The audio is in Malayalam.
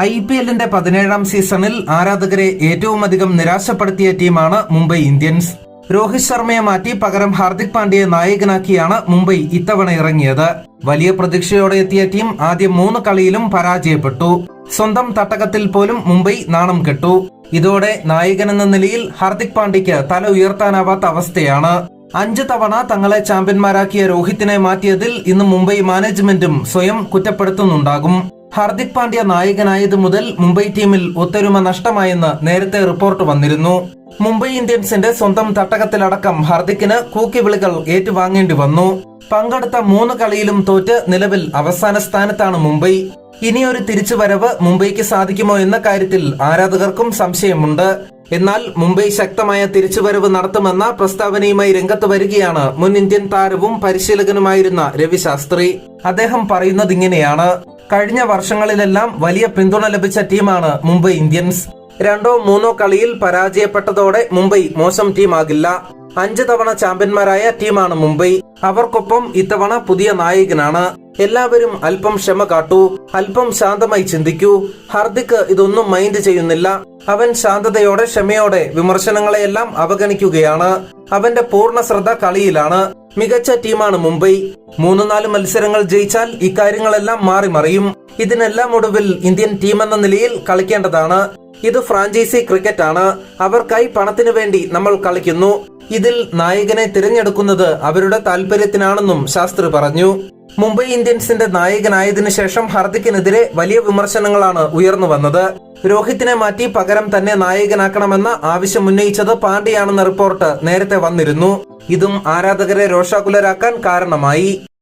ഐ പി എല്ലിന്റെ പതിനേഴാം സീസണിൽ ആരാധകരെ ഏറ്റവും അധികം നിരാശപ്പെടുത്തിയ ടീമാണ് മുംബൈ ഇന്ത്യൻസ്. രോഹിത് ശർമ്മയെ മാറ്റി പകരം ഹാർദിക് പാണ്ഡ്യയെ നായകനാക്കിയാണ് മുംബൈ ഇത്തവണ ഇറങ്ങിയത്. വലിയ പ്രതീക്ഷയോടെ എത്തിയ ടീം ആദ്യം മൂന്ന് കളിയിലും പരാജയപ്പെട്ടു. സ്വന്തം തട്ടകത്തിൽ പോലും മുംബൈ നാണം കെട്ടു. ഇതോടെ നായകൻ എന്ന നിലയിൽ ഹാർദിക് പാണ്ഡ്യയ്ക്ക് തല ഉയർത്താനാവാത്ത അവസ്ഥയാണ്. അഞ്ച് തവണ തങ്ങളെ ചാമ്പ്യന്മാരാക്കിയ രോഹിത്തിനെ മാറ്റിയതിൽ ഇന്ന് മുംബൈ മാനേജ്മെന്റും സ്വയം കുറ്റപ്പെടുത്തുന്നുണ്ടാകും. ഹാർദിക് പാണ്ഡ്യ നായകനായത് മുതൽ മുംബൈ ടീമിൽ ഒത്തൊരുമ നഷ്ടമായെന്ന് നേരത്തെ റിപ്പോർട്ട് വന്നിരുന്നു. മുംബൈ ഇന്ത്യൻസിന്റെ സ്വന്തം തട്ടകത്തിലടക്കം ഹാർദിക്കിന് കൂക്കിവിളികൾ ഏറ്റുവാങ്ങേണ്ടി വന്നു. പങ്കെടുത്ത മൂന്ന് കളിയിലും തോറ്റ് നിലവിൽ അവസാന സ്ഥാനത്താണ് മുംബൈ. ഇനിയൊരു തിരിച്ചുവരവ് മുംബൈക്ക് സാധിക്കുമോ എന്ന കാര്യത്തിൽ ആരാധകർക്കും സംശയമുണ്ട്. എന്നാൽ മുംബൈ ശക്തമായ തിരിച്ചുവരവ് നടത്തുമെന്ന പ്രസ്താവനയുമായി രംഗത്ത് വരികയാണ് മുൻ ഇന്ത്യൻ താരവും പരിശീലകനുമായിരുന്ന രവിശാസ്ത്രി. അദ്ദേഹം പറയുന്നത് ഇങ്ങനെയാണ്. കഴിഞ്ഞ വർഷങ്ങളിലെല്ലാം വലിയ പിന്തുണ ലഭിച്ച ടീമാണ് മുംബൈ ഇന്ത്യൻസ്. രണ്ടോ മൂന്നോ കളിയിൽ പരാജയപ്പെട്ടതോടെ മുംബൈ മോശം ടീമാകില്ല. അഞ്ച് തവണ ചാമ്പ്യന്മാരായ ടീമാണ് മുംബൈ. അവർക്കൊപ്പം ഇത്തവണ പുതിയ നായകനാണ്. എല്ലാവരും അല്പം ക്ഷമ കാട്ടൂ. അല്പം ശാന്തമായി ചിന്തിക്കൂ. ഹാർദിക് ഇതൊന്നും മൈൻഡ് ചെയ്യുന്നില്ല. അവൻ ശാന്തതയോടെ ക്ഷമയോടെ വിമർശനങ്ങളെയെല്ലാം അവഗണിക്കുകയാണ്. അവന്റെ പൂർണ ശ്രദ്ധ കളിയിലാണ്. മികച്ച ടീമാണ് മുംബൈ. മൂന്ന് നാല് മത്സരങ്ങൾ ജയിച്ചാൽ ഇക്കാര്യങ്ങളെല്ലാം മാറി മറിയും. ഇതിനെല്ലാം ഒടുവിൽ ഇന്ത്യൻ ടീം എന്ന നിലയിൽ കളിക്കേണ്ടതാണ്. ഇത് ഫ്രാഞ്ചൈസി ക്രിക്കറ്റ് ആണ് അവർക്കായി പണത്തിനു വേണ്ടി നമ്മൾ കളിക്കുന്നു. ഇതിൽ നായകനെ തിരഞ്ഞെടുക്കുന്നത് അവരുടെ താല്പര്യത്തിനാണെന്നും ശാസ്ത്രി പറഞ്ഞു. മുംബൈ ഇന്ത്യൻസിന്റെ നായകനായതിനു ശേഷം ഹർദിക്കിനെതിരെ വലിയ വിമർശനങ്ങളാണ് ഉയർന്നു വന്നത്. രോഹിത്തിനെ മാറ്റി പകരം തന്നെ നായകനാക്കണമെന്ന ആവശ്യം ഉന്നയിച്ചത് പാണ്ഡ്യയാണെന്ന റിപ്പോർട്ട് നേരത്തെ വന്നിരുന്നു. ഇതും ആരാധകരെ രോഷാകുലരാക്കാൻ കാരണമായി.